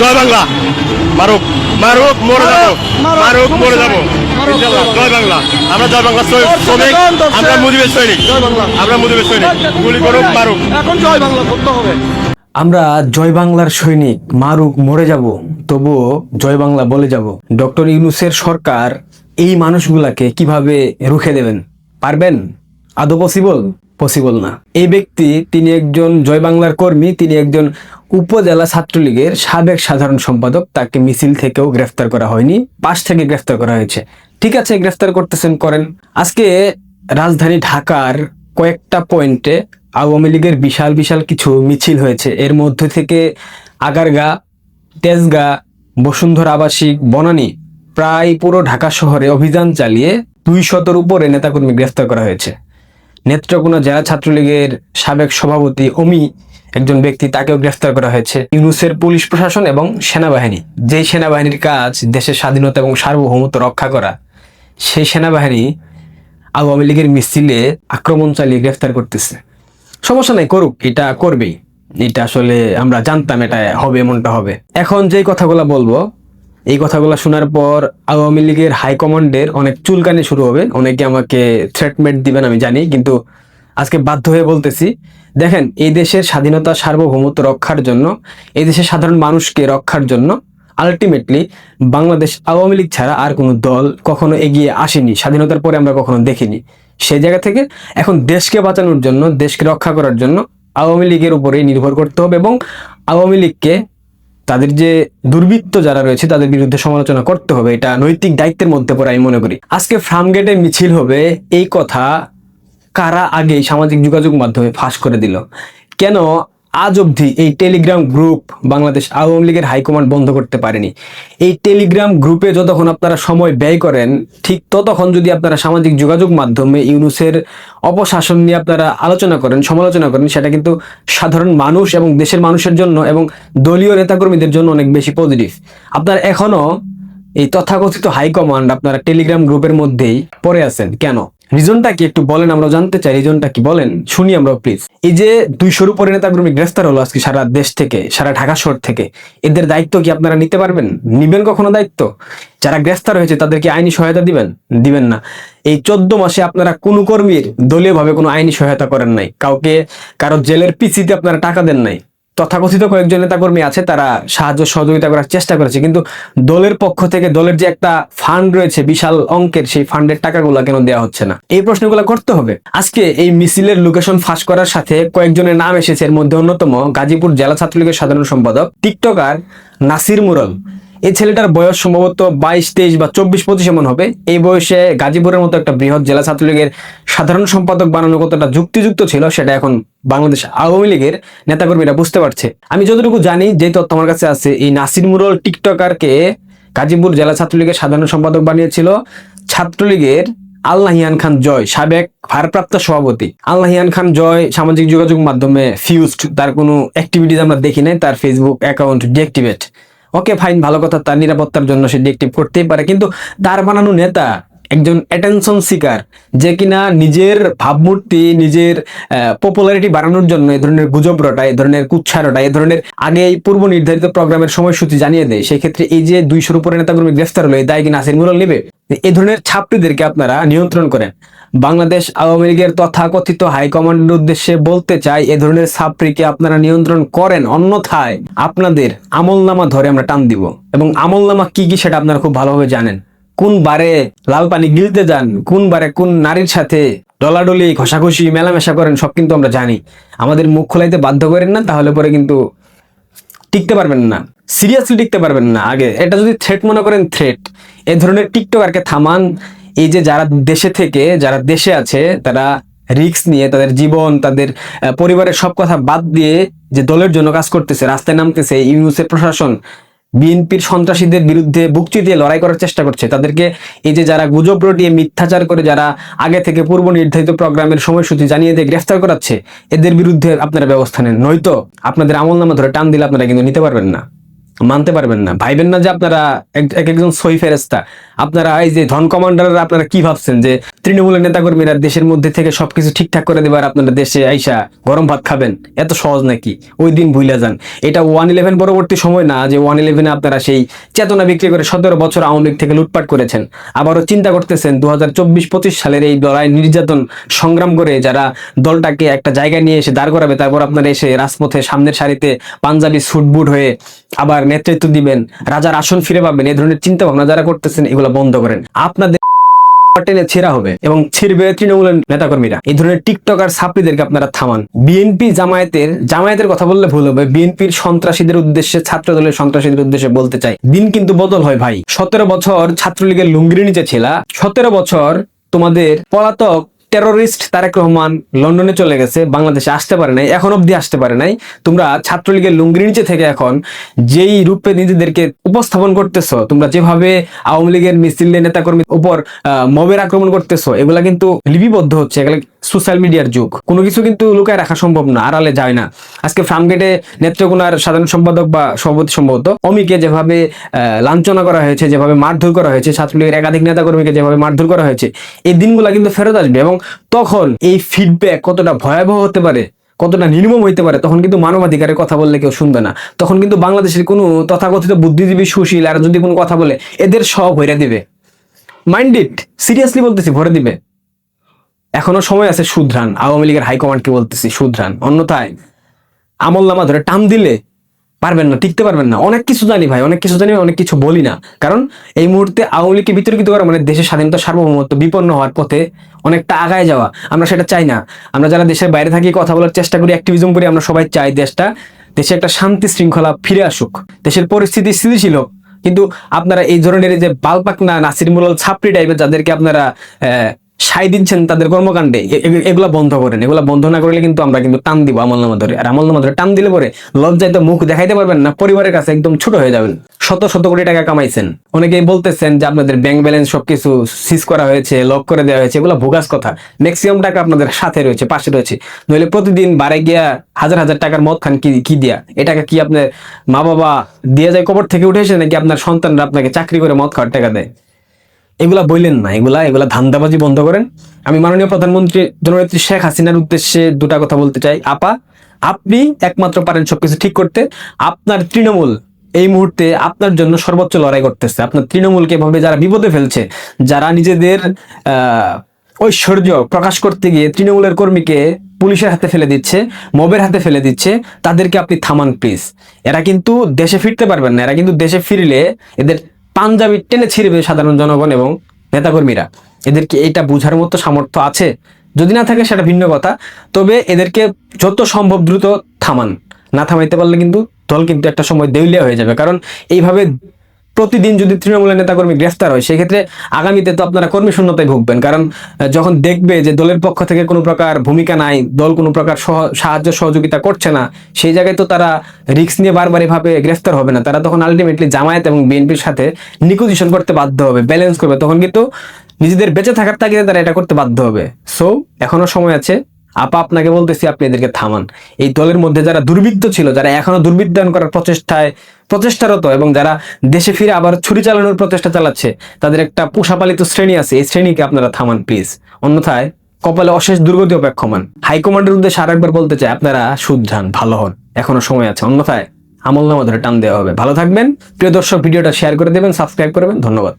জয় বাংলা। মারুক মারুক মরে যাব। মারুক, মরে যাব। জয় বাংলা। আমরা জয় বাংলা শ্রমিক। আমরা মুজিবের সৈনিক। জয় বাংলা। আমরা মুজিবের সৈনিক। গুলি করুক মারুক। এখন জয় বাংলা করতে হবে। আমরা জয় বাংলার সৈনিক মারুক মরে যাব। তবুও জয় বাংলা বলে যাব। ডক্টর ইউনুসের সরকার এই মানুষগুলাকে কীভাবে রুখে দেবেন? পারবেন? আদৌ পসিবল পসিবল না। এই ব্যক্তি, তিনি একজন জয় বাংলার কর্মী, তিনি একজন উপজেলা ছাত্রলীগের সাবেক সাধারণ সম্পাদক, তাকে মিছিল থেকেও গ্রেফতার করা হয়নি, পাশ থেকে গ্রেফতার করা হয়েছে। ঠিক আছে, গ্রেফতার করতেছেন, করেন। আজকে রাজধানী ঢাকার কয়েকটা পয়েন্টে আওয়ামী লীগের বিশাল বিশাল কিছু মিছিল হয়েছে। এর মধ্যে থেকে আগারগা, তেজগা, বসুন্ধরা আবাসিক, বনানী, প্রায় পুরো ঢাকা শহরে অভিযান চালিয়ে দুই শতর উপরে নেতাকর্মী গ্রেফতার করা হয়েছে। নেত্রকোনা জেলা ছাত্রলীগের সাবেক সভাপতি অমি একজন ব্যক্তি তাকেও গ্রেফতার করা হয়েছে। ইউনুসের পুলিশ প্রশাসন এবং সেনাবাহিনী। যেই সেনাবাহিনীর কাজ, দেশের স্বাধীনতা এবং সার্বভৌমত্ব রক্ষা করা, সেই সেনাবাহিনী আওয়ামী লীগের মিছিলে আক্রমণ চালিয়ে গ্রেফতার করতেছে। সমস্যা নাই, করুক, এটা করবেই। এটা আসলে আমরা জানতাম এটা হবে, এমনটা হবে। এখন যেই কথাগুলো বলব এই কথাগুলো শোনার পর আওয়ামী লীগের হাইকমান্ডের অনেক চুলকানি শুরু হবে। অনেকে আমাকে থ্রেটমেন্ট দিবেন আমি জানি, কিন্তু আজকে বাধ্য হয়ে বলতেছি, দেখেন, এই দেশের স্বাধীনতা সার্বভৌমত্ব রক্ষার জন্য, এই দেশের সাধারণ মানুষকে রক্ষার জন্য আলটিমেটলি বাংলাদেশ আওয়ামী লীগ ছাড়া আর কোনো দল কখনো এগিয়ে আসেনি, স্বাধীনতার পরে আমরা কখনো দেখিনি। সেই জায়গা থেকে এখন দেশকে বাঁচানোর জন্য, দেশকে রক্ষা করার জন্য আওয়ামী লীগের উপরেই নির্ভর করতে হবে এবং আওয়ামী লীগকে তাদের যে দুর্বৃত্ত যারা রয়েছে, তাদের বিরুদ্ধে সমালোচনা করতে হবে। এটা নৈতিক দায়িত্বের মধ্যে পড়ে, আমি মনে করি। আজকে ফার্মগেটে মিছিল হবে, এই কথা কারা আগে সামাজিক যোগাযোগ মাধ্যমে ফাঁস করে দিল। কেন আজ অবধি এই টেলিগ্রাম গ্রুপ বাংলাদেশ আওয়ামী লীগের হাইকমান্ড বন্ধ করতে পারেনি। এই টেলিগ্রাম গ্রুপে যতক্ষণ আপনারা সময় ব্যয় করেন, ঠিক ততক্ষণ যদি আপনারা সামাজিক যোগাযোগ মাধ্যমে ইউনুসের অপশাসন নিয়ে আপনারা আলোচনা করেন, সমালোচনা করেন, সেটা কিন্তু সাধারণ মানুষ এবং দেশের মানুষের জন্য এবং দলীয় নেতাকর্মীদের জন্য অনেক বেশি পজিটিভ আপনারা এখনও এই তথাকথিত হাইকমান্ড আপনারা টেলিগ্রাম গ্রুপের মধ্যেই পড়ে আছেন। কেন? রিজনটা কি একটু বলেন আমরা জানতে চাই রিজনটা কি বলেন? শুনি আমরা প্লিজ এই যে দুইশোর উপরে নেতাকর্মী গ্রেফতার হলো আজকে সারা দেশ থেকে, সারা ঢাকা শহর থেকে, এদের দায়িত্ব কি আপনারা নিতে পারবেন? নিবেন কখনো দায়িত্ব? যারা গ্রেফতার হয়েছে, তাদেরকে আইনি সহায়তা দিবেন? দিবেন না। এই চোদ্দ মাসে আপনারা কোনো কর্মীর দলীয়ভাবে কোনো আইনি সহায়তা করেন নাই। কাউকে কারও জেলের পিসিতে আপনারা টাকা দেন নাই। তথাকথিত কয়েকজন নেতাকর্মী আছে, তারা সাহায্য সহযোগিতা করার চেষ্টা করেছে। কিন্তু দলের পক্ষ থেকে, দলের যে একটা ফান্ড রয়েছে, বিশাল অঙ্কের সেই ফান্ডের টাকাগুলো কেন দেওয়া হচ্ছে না? এই প্রশ্নগুলো করতে হবে। আজকে এই মিছিলের লোকেশন ফাঁস করার সাথে কয়েকজনের নাম এসেছে। এর মধ্যে অন্যতম গাজীপুর জেলা ছাত্রলীগের সাধারণ সম্পাদক, টিকটকার নাসির মুরল। এই ছেলেটার বয়স সম্ভবত বাইশ, তেইশ বা চব্বিশ, পঁচিশ এমন হবে। এই বয়সে গাজীপুরের মতো একটা বৃহৎ জেলা ছাত্রলীগের সাধারণ সম্পাদক বানানো কতটা যুক্তিযুক্ত ছিল, সেটা এখন বাংলাদেশ আওয়ামী লীগের নেতাকর্মীরা বুঝতে পারছে। আমি যতটুকু জানি, যে তথ্য আমার কাছে আছে, এই নাসির মুরল টিকটকারকে গাজীপুর জেলা ছাত্রলীগের সাধারণ সম্পাদক বানিয়েছিল ছাত্রলীগের আল্লাহিয়ান খান জয়, সাবেক ভারপ্রাপ্ত সভাপতি। আল্লাহিয়ান খান জয় সামাজিক যোগাযোগ মাধ্যমে ফিউজড তার কোনো অ্যাক্টিভিটিস আমরা দেখি নাই, তার Facebook account deactivate okay fine ভালো কথা, তার নিরাপত্তার জন্য সে ডিঅ্যাক্টিভ করতেই পারে। কিন্তু তার বানানো নেতা একজন অ্যাটেনশন সিকার যে কিনা নিজের ভাবমূর্তি, নিজের পপুলারিটি বাড়ানোর জন্য এ ধরনের গুজব রটা এ ধরনের কুচ্ছা রটা এই ধরনের আগে এই পূর্ব নির্ধারিত প্রোগ্রামের সময়সূচি জানিয়ে দেয়। সেই ক্ষেত্রে এই যে দুইশোর উপরে নেতাকর্মী গ্রেফতার হলো, এই দায় কি নাসির মুরল নেবে? এই ধরনের ছাত্রীদেরকে আপনারা নিয়ন্ত্রণ করেন। বাংলাদেশ আওয়ামী লীগের তথাকথিত হাইকমান্ডের উদ্দেশ্যে বলতে চাই, এ ধরনের ছাত্রীকে আপনারা নিয়ন্ত্রণ করেন, অন্যথায় আপনাদের আমলনামা ধরে আমরা টান দিব। এবং আমলনামা কি কি সেটা আপনারা খুব ভালোভাবে জানেন। কোন বারে লাল পানি গিলতে যান, কোন বারে কোন নারীর সাথে ডলাডলি, ঘষাঘষি, মেলামেশা করেন, সব কিন্তু আমরা জানি। আমাদের মুখ খোলাইতে বাধ্য করেন না, তাহলে পরে কিন্তু টিকতে পারবেন না। সিরিয়াসলি টিকতে পারবেন না আগে। এটা যদি থ্রেট মনে করেন থ্রেট এ ধরনের টিকটকারকে থামান এই যে যারা দেশে থেকে, যারা দেশে আছে, তারা রিক্স নিয়ে তাদের জীবন, তাদের পরিবারের সব কথা বাদ দিয়ে যে দলের জন্য কাজ করতেছে, রাস্তায় নামতেছে, ইউনুসের প্রশাসন, বিএনপির সন্ত্রাসীদের বিরুদ্ধে বুক দিয়ে লড়াই করার চেষ্টা করছে। তাদেরকে এই যে যারা গুজব রটিয়ে মিথ্যাচার করে, যারা আগে থেকে পূর্ব নির্ধারিত প্রোগ্রামের সময়সূচি জানিয়ে দিয়ে গ্রেফতার করাচ্ছে, এদের বিরুদ্ধে আপনারা ব্যবস্থা নেন। নয়তো আপনাদের আমলনামা ধরে টান দিলে আপনারা কিন্তু নিতে পারবেন না। মানতে পারবেন না। ভাইবেন না যে আপনারা এক এক একজন সই ফেরেস্তা আপনারা এই যে ধন কমান্ডাররা আপনারা কি ভাবছেন? যে তৃণমূলের নেতাকর্মীরা দেশের মধ্যে থেকে সবকিছু ঠিকঠাক করে দেবার আপনারা দেশে আইসা গরম ভাত খাবেন। এত সহজ নাকি? ওই দিন ভুলে যান। এটা ওয়ান ইলেভেন পরবর্তী সময় না যে ওয়ান ইলেভেনে আপনারা সেই চেতনা বিক্রি করে সতেরো বছর আওয়ামী থেকে লুটপাট করেছেন। আবারও চিন্তা করতেছেন দু হাজার চব্বিশ পঁচিশ সালের এই লড়াই নির্যাতন সংগ্রাম করে যারা দলটাকে একটা জায়গায় নিয়ে এসে দাঁড় করাবে, তারপর আপনারা এসে রাজপথে সামনের সারিতে পাঞ্জাবি সুটবুট হয়ে আবার নেতৃত্ব দিবেন, রাজার আসন ফিরে পাবেন এই ধরনের চিন্তা ভাবনা যারা করতেছেন, এগুলো বন্ধ করেন। আপনাদের টেনে ছেঁড়া হবে এবং ছিড়বে তৃণমূলের নেতাকর্মীরা। এই ধরনের টিকটক আর ছাত্রীদেরকে আপনারা থামান। বিএনপি জামায়াতের জামায়াতের কথা বললে ভুল হবে। বিএনপির সন্ত্রাসীদের উদ্দেশ্যে ছাত্র দলের সন্ত্রাসীদের উদ্দেশ্যে বলতে চাই, দিন কিন্তু বদল হয় ভাই। সতেরো বছর ছাত্রলীগের লুঙ্গির নিচে ছিল, সতেরো বছর তোমাদের পলাতক টেরোরিস্ট তারেক রহমান লন্ডনে চলে গেছে, বাংলাদেশে আসতে পারে নাই, এখন অব্দি আসতে পারে নাই। তোমরা ছাত্রলীগের লুঙ্গির নিচে থেকে এখন যেই রূপে নিজেদেরকে উপস্থাপন করতেছো, তোমরা যেভাবে আওয়ামী লীগের মিছিল নেতাকর্মীর উপর মবের আক্রমণ করতেছো, এগুলা কিন্তু লিপিবদ্ধ হচ্ছে, এগুলা সোশ্যাল মিডিয়ার যুগ। কোনো কিছু কিন্তু লুকায় রাখা সম্ভব না, আড়ালে যায় না। আজকে ফার্মগেটে নেত্রকোনার সাধারণ সম্পাদক বা সভাপতি সম্ভবত অমিকে যেভাবে লাঞ্ছনা করা হয়েছে, যেভাবে মারধর করা হয়েছে, ছাত্রলীগের একাধিক নেতাকর্মীকে যেভাবে মারধর করা হয়েছে, এই দিনগুলা কিন্তু ফেরত আসবে এবং তখন এই ফিডব্যাক কতটা ভয়াবহ হতে পারে, কতটা নির্মম হইতে পারে, তখন কিন্তু মানবাধিকারের কথা বললে কেউ শুনবে না। তখন কিন্তু বাংলাদেশের কোনো তথাকথিত বুদ্ধিজীবী, সুশীল আর যদি কোনো কথা বলে, এদের সব ভরে দিবে। মাইন্ড ইট সিরিয়াসলি বলতেছি, ভরে দিবে। এখনও সময় আছে, শুধরান। আওয়ামী লীগের হাইকমান্ডকে বলতেছি, শুধরান। অন্যথায় আমল নামা ধরে টান দিলে পারবেন না, টিকতে পারবেন না। অনেক কিছু জানি ভাই, অনেক কিছু জানি, অনেক কিছু বলি না। কারণ এই মুহূর্তে আওয়ামী লীগকে বিতর্কিত করা মানে দেশের স্বাধীনতা সার্বভৌমত্ব বিপন্ন হওয়ার পথে অনেকটা আগায় যাওয়া, আমরা সেটা চাই না। আমরা যারা দেশের বাইরে থাকি, কথা বলার চেষ্টা করি অ্যাক্টিভিজম করি, আমরা সবাই চাই দেশটা, দেশে একটা শান্তি শৃঙ্খলা ফিরে আসুক। দেশের পরিস্থিতি স্থিতিশীল হোক। কিন্তু আপনারা এই ধরনের যে বালপাকনা নাসির মুরাল ছাপড়ি টাইপের যাদেরকে আপনারা সাই দিচ্ছেন তাদের কর্মকাণ্ডে। এগুলা বন্ধ করেন। এগুলা বন্ধ না করলে কিন্তু আমরা কিন্তু টান দিব আমল নামা ধরে। আর আমল নামা ধরে টান দিলে পরে লজ্জায় তো মুখ দেখাইতে পারবেন না, পরিবারের কাছে একদম ছোট হয়ে যাবেন। শত শত কোটি টাকা কামাইছেন। অনেকেই বলতেছেন যে আপনাদের ব্যাংক ব্যালেন্স সবকিছু সিজ করা হয়েছে লক করে দেওয়া হয়েছে, এগুলো ভোগাস কথা। ম্যাক্সিমাম টাকা আপনাদের সাথে রয়েছে, পাশে রয়েছে। নইলে প্রতিদিন বারে গিয়া হাজার হাজার টাকার মদ খান কি কি দিয়া? এ টাকা কি আপনার মা বাবা দিয়ে যায় কবর থেকে উঠে এসে নাকি আপনার সন্তানরা আপনাকে চাকরি করে মদ খাওয়ার টাকা দেয়? এগুলা বললেন না, এগুলা এগুলা ধান্দাবাজি বন্ধ করেন। আমি মাননীয় প্রধানমন্ত্রী জননেত্রী শেখ হাসিনার উদ্দেশ্যে দুটা কথা বলতে চাই। আপা, আপনি একমাত্র পারেন সবকিছু ঠিক করতে। আপনার তৃণমূল এই মুহূর্তে আপনার জন্য সর্বোচ্চ লড়াই করতেছে। আপনার তৃণমূলকে এভাবে যারা বিপদে ফেলছে, যারা নিজেদের ঐশ্বর্য প্রকাশ করতে গিয়ে তৃণমূলের কর্মীকে পুলিশের হাতে ফেলে দিচ্ছে, মবের হাতে ফেলে দিচ্ছে, তাদেরকে আপনি থামান প্লিজ এরা কিন্তু দেশে ফিরতে পারবেন না। এরা কিন্তু দেশে ফিরলে এদের পাঞ্জাবি টেনে ছিঁড়বে সাধারণ জনগণ এবং নেতাকর্মীরা। এদেরকে এটা বুঝার মতো সামর্থ্য আছে? যদি না থাকে সেটা ভিন্ন কথা। তবে এদেরকে যত সম্ভব দ্রুত থামান। না থামাইতে পারলে কিন্তু দল কিন্তু একটা সময় দেউলিয়া হয়ে যাবে। কারণ এইভাবে প্রতিদিন যদি তৃণমূলের নেতাকর্মী গ্রেফতার হয়, সেক্ষেত্রে আগামীতে তো আপনারা কর্মী শূন্যতায় ভুগবেন। কারণ যখন দেখবে যে দলের পক্ষ থেকে কোনো প্রকার ভূমিকা নাই, দল কোনো প্রকার সাহায্য সহযোগিতা করছে না, সেই জায়গায় তো তারা রিস্ক নিয়ে বারবার এভাবে গ্রেফতার হবে না। তারা তখন আলটিমেটলি জামায়াত এবং বিএনপির সাথে নিকোজিশন করতে বাধ্য হবে ব্যালেন্স করবে। তখন কিন্তু নিজেদের বেঁচে থাকার তাগিদে তারা এটা করতে বাধ্য হবে। সো এখনও সময় আছে। আপা, আপনাকে বলতেছি, আপনি এদেরকে থামান। এই দলের মধ্যে যারা দুর্বৃত্ত ছিল, যারা এখনও দুর্বৃত্তায়ন করার প্রচেষ্টায় প্রচেষ্টারত এবং যারা দেশে ফিরে আবার ছুরি চালানোর প্রচেষ্টা চালাচ্ছে, তাদের একটা পোষাপালিত শ্রেণি আছে। এই শ্রেণীকে আপনারা থামান প্লিজ অন্যথায় কপালে অশেষ দুর্গতি অপেক্ষমান। হাইকমান্ডের উদ্দেশ্যে আর একবার বলতে চাই, আপনারা শুধরান ভালো হন। এখনও সময় আছে। অন্যথায় আমল নামা ধরে টান দেওয়া হবে। ভালো থাকবেন। প্রিয় দর্শক, ভিডিওটা শেয়ার করে দেবেন সাবস্ক্রাইব করবেন ধন্যবাদ।